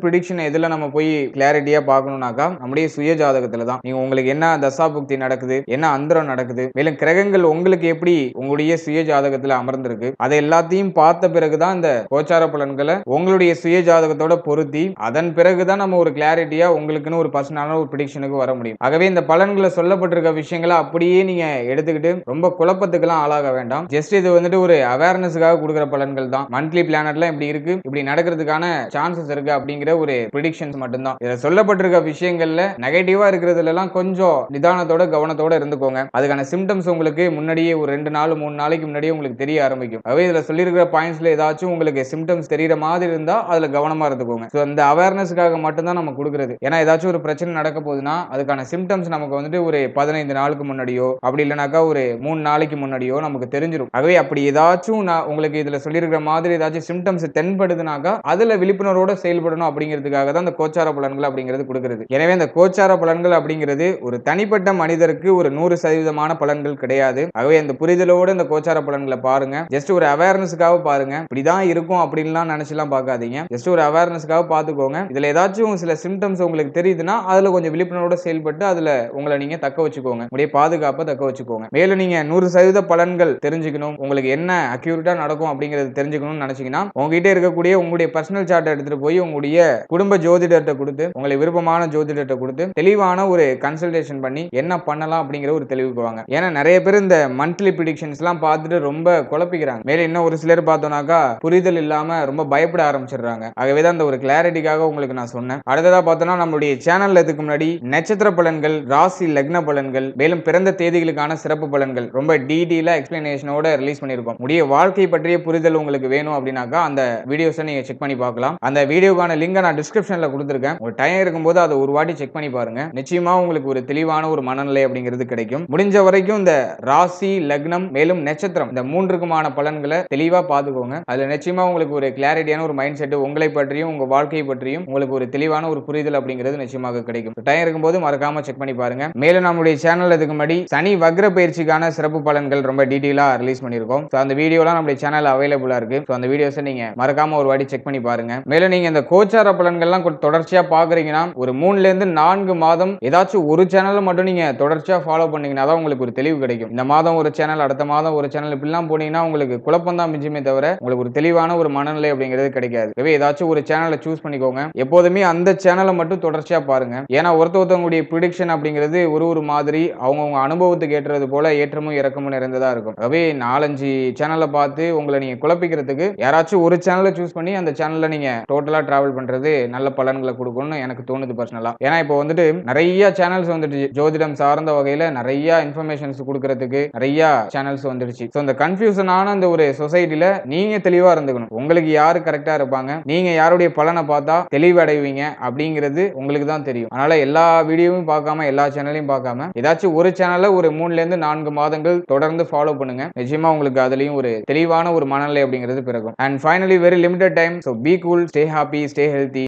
Speaker 1: ப்ரிடிக்ஷன் எதுல நம்ம போய் கிளாரிட்டியா பார்க்கணும்னாக்கா நம்முடைய சுய ஜாதகத்துல தான் நீங்க உங்களுக்கு என்ன தசா புக்தி நடக்குது என்ன அந்தரம் நடக்குது மேலும் கிரகங்கள் உங்களுக்கு எப்படி உங்களுடைய சுய ஜாதகத்துல அமர்ந்திருக்கு அதை எல்லாத்தையும் பார்த்த பிறகுதான் இந்த கோச்சார பலன்களை உங்களுடைய சுய ஜாதகத்தோட பொருத்தி அதன் பிறகுதான் நம்ம ஒரு கிளாரிட்டியா உங்களுக்குன்னு ஒரு பர்சனலான ஒரு ப்ரிடிக்ஷனுக்கு வர முடியும். ஆகவே இந்த பலன்களை சொல்லப்பட்டிருக்க விஷயங்களை அப்படியே நீங்க எடுத்துக்கிட்டு ரொம்ப குழப்பத்துக்கெல்லாம் ஆளாக வேண்டாம். ஜஸ்ட் இது வந்துட்டு ஒரு அவேர்னஸுக்காக கொடுக்குற பலன்கள் தான். மந்த்லி பிளானட்ல இப்படி இருக்கு இப்படி நடக்கிறதுக்கான சான்சஸ் இருக்கு அப்படிங்கிற ஒரு ப்ரிடிக்ஷன்ஸ் மட்டும்தான். இதுல சொல்லப்பட்டிருக்க விஷயங்கள்ல நெகட்டிவா இருக்கிறதுல எல்லாம் கொஞ்சம் நிதானத்தோட கவனத்தோட இருந்துக்கோங்க. அதுக்கான சிம்டம்ஸ் உங்களுக்கு முன்னாடியே ஒரு ரெண்டு நாள் மூணு நாளைக்கு முன்னாடியே உங்களுக்கு தெரிய ஆரம்பிக்கும். அவை இதுல சொல்லியிருக்கிற பாயிண்ட்ஸ்ல ஏதாச்சும் உங்களுக்கு சிம்டம்ஸ் தெரியுற மாதிரி இருந்தா அதுல கவனமா இருந்துக்கோங்க. ஸோ அந்த அவேர்னஸ்க்காக மட்டும்தான் நம்ம கொடுக்குறது. ஏன்னா ஏதாச்சும் ஒரு பிரச்சனை நடக்க போகுதுன்னா அதுக்கான சிம்டம்ஸ் நமக்கு வந்துட்டு ஒரு பதினைந்து நாளுக்கு முன்னாடியோ அப்படி இல்லைனாக்கா ஒரு மூணு நாளைக்கு முன்னாடியோ நமக்கு தெரிஞ்சிடும் ஆகவே அப்படி ஏதாச்சும் நான் உங்களுக்கு இதுல சொல்லியிருக்கிற மாதிரி ஏதாச்சும் சிம்டம்ஸ் தென்படுதுனாக்கா அதுல விழிப்புணர்வோட செயல்படணும் அப்படிங்கிறதுக்காக தான் இந்த கோச்சார பலன்கள் அப்படிங்கிறது கொடுக்கிறது. எனவே இந்த கோச்சார பலன்கள் அப்படிங்கிறது ஒரு தனிப்பட்ட மனிதருக்கு ஒரு நூறு சதவீதமான பலன்கள் கிடையாது. ஆகவே இந்த புரிதலோடு இந்த கோச்சார பலன்களை பாருங்க. ஜஸ்ட் ஒரு அவேர்னஸுக்காக பாருங்க. இப்படிதான் இருக்கும் அப்படின்லாம் நினைச்சுலாம் பார்க்காதீங்க. ஜஸ்ட் ஒரு அவேர்னஸ்க்காக பார்த்துக்கோங்க. இதுல ஏதாச்சும் சில சிம்டம்ஸ் உங்களுக்கு தெரியுதுன்னா அதுல கொஞ்சம் விழிப்புணர்வோட செயல்பட்டு அதுல உங்களை நீங்க தக்க வச்சுக்கோங்க. உங்களுடைய பாதுகாப்பை தக்க வச்சுக்கோங்க. மேலும் நீங்க நூறு சதவீத பலன்கள் தெரிஞ்சுக்கணும். உங்களுக்கு என்ன அக்யூரேட்டா நடக்கும் அப்படிங்கறது தெரிஞ்சுக்கணும்னு நினைச்சீங்கன்னா உங்ககிட்ட இருக்கக்கூடிய உங்களுடைய பர்சனல் சார்ட் எடுத்துட்டு போய் உங்களுடைய குடும்ப ஜோதிடர்கிட்ட கொடுத்து உங்களை விருப்பமான ஜோதிடர்கிட்ட கொடுத்து தெளிவான ஒரு கன்சல்டேஷன் பண்ணி என்ன பண்ணலாம் அப்படிங்கிற ஒரு தெளிவுக்கு வாங்க. ஏன்னா நிறைய பேர் இந்த மந்த்லி ப்ரிடிக்ஷன்ஸ் எல்லாம் பார்த்துட்டு ரொம்ப குழப்பிக்கிறாங்க. மேலே இன்னும் ஒரு சிலர் பார்த்தோம்னாக்கா புரிதல் இல்லாம ரொம்ப பயப்பட ஆரம்பிச்சிடுறாங்க. ஆகவே தான் அந்த ஒரு கிளாரிட்டிக்காக உங்களுக்கு நான் சொன்னேன். அடுத்ததா பார்த்தோம்னா நம்மளுடைய சேனல்ல இதுக்கு முன்னாடி நட்சத்திர பலன்கள் ராசி லக்ன பலன்கள் மேலும் பிறந்த தேதிகளுக்கான சிறப்பு பலன்கள் ரொம்ப டீடெயிலா எக்ஸ்பிளனேஷனோட ரிலீஸ் பண்ணியிருக்கோம். உடைய வாழ்க்கை பற்றிய புரிதல் உங்களுக்கு வேணும் அப்படின்னாக்கா அந்த வீடியோஸை நீங்க செக் பண்ணி பார்க்கலாம். அந்த வீடியோக்கான லிங்கை நான் டிஸ்கிரிப்ஷன்ல கொடுத்துருக்கேன். ஒரு டைம் இருக்கும்போது அதை ஒரு வாட்டி செக் பண்ணி பாருங்க. நிச்சயமா உங்களுக்கு ஒரு தெளிவான ஒரு மனநிலை அப்படிங்கிறது கிடைக்கும். முடிஞ்ச வரைக்கும் இந்த ராசி லக்னம் மேலும் நட்சத்திரம் இந்த மூன்றுக்குமான பலன்களை தெளிவா பார்த்துக்கோங்க. அதில் நிச்சயமா உங்களுக்கு ஒரு கிளாரிட்டியான ஒரு மைண்ட் செட் உங்களை பற்றியும் உங்க வாழ்க்கையை பற்றியும் உங்களுக்கு ஒரு தெளிவான ஒரு புரிதல் அப்படிங்கிறது நிச்சயமாக கிடைக்கும். டைம் இருக்கும்போது மறக்காம செக் பண்ணி பாருங்க. மேலும் நம்முடைய சேனல் இதுக்கு முன்னாடி சனி வக்ர பயிற்சிக்கான சிறப்பு பலன்கள் ரொம்ப டீட்டெயிலாக ரிலீஸ் பண்ணியிருக்கோம். ஸோ அந்த வீடியோலாம் நம்முடைய சேனல் அவைலபிளாக இருக்குது ஸோ அந்த வீடியோஸை நீங்கள் மறக்காமல் ஒரு வாட்டி செக் பண்ணி பாருங்க. மேலும் நீங்கள் இந்த கோச்சார பலன்கள்லாம் தொடர்ச்சியாக பார்க்குறீங்கன்னா ஒரு மூணுலேருந்து நான்கு மாதம் ஏதாச்சும் ஒரு சேனலை மட்டும் நீங்கள் தொடர்ச்சியாக ஃபாலோ பண்ணீங்கன்னா தான் உங்களுக்கு ஒரு தெளிவு கிடைக்கும். இந்த மாதம் ஒரு சேனல் அடுத்த மாதம் ஒரு சேனல் இப்படிலாம் போனீங்கன்னா உங்களுக்கு குழப்பம் தான் மிஞ்சுமே தவிர உங்களுக்கு ஒரு தெளிவான ஒரு மனநிலை அப்படிங்கிறது கிடைக்காது. எனவே ஏதாச்சும் ஒரு சேனலை சூஸ் பண்ணிக்கோங்க. எப்போதுமே அந்த சேனலை மட்டும் தொடர்ச்சியாக பாருங்க. ஏன்னா ஒருத்த ஒருத்தவங்களுடைய ப்ரிடிக்ஷன் அப்படிங்கிறது ஒரு ஒரு மாதிரி அவங்கவுங்க அனுபவத்துக்கு ஏற்றது போல ஏற்றமும் இறக்கமும் நிறைந்ததாக இருக்கும். ஆகவே நாலஞ்சு சேனலை பார்த்து உங்களை நீங்க குழப்பிக்கிறதுக்கு யாராச்சும் ஒரு சேனலை சூஸ் பண்ணி அந்த சேனல்ல நீங்க டோட்டலா டிராவல் பண்றது நல்ல பலன்களை கொடுக்கும்னு எனக்கு தோணுது பர்சனலா ஏன்னா இப்போ வந்துட்டு நிறைய சேனல்ஸ் வந்துட்டு ஜோதிடம் சார்ந்த வகையில நிறைய இன்ஃபர்மேஷன்ஸ் கொடுக்கறதுக்கு நிறைய சேனல்ஸ் வந்துடுச்சு ஸோ இந்த கன்ஃபியூஷனான அந்த ஒரு சொசைட்டில நீங்க தெளிவா இருந்துக்கணும். உங்களுக்கு யாரு கரெக்டா இருப்பாங்க? நீங்க யாருடைய பலனை பார்த்தா தெளிவடைவீங்க அப்படிங்கிறது உங்களுக்கு தான் தெரியும். அதனால எல்லா வீடியோவும் பார்க்காம எல்லா சேனலையும் பார்க்காம ஏதாச்சும் ஒரு சேனலை ஒரு மூணுல இருந்து நான்கு மாதங்கள் தொடர்ந்து ஃபாலோ பண்ணுங்க. நிச்சயமா உங்களுக்கு அதுலயும் ஒரு தெளிவான ஒரு மனநிலை அப்படிங்கிறது பிறகும் and finally very limited time so be cool stay happy stay healthy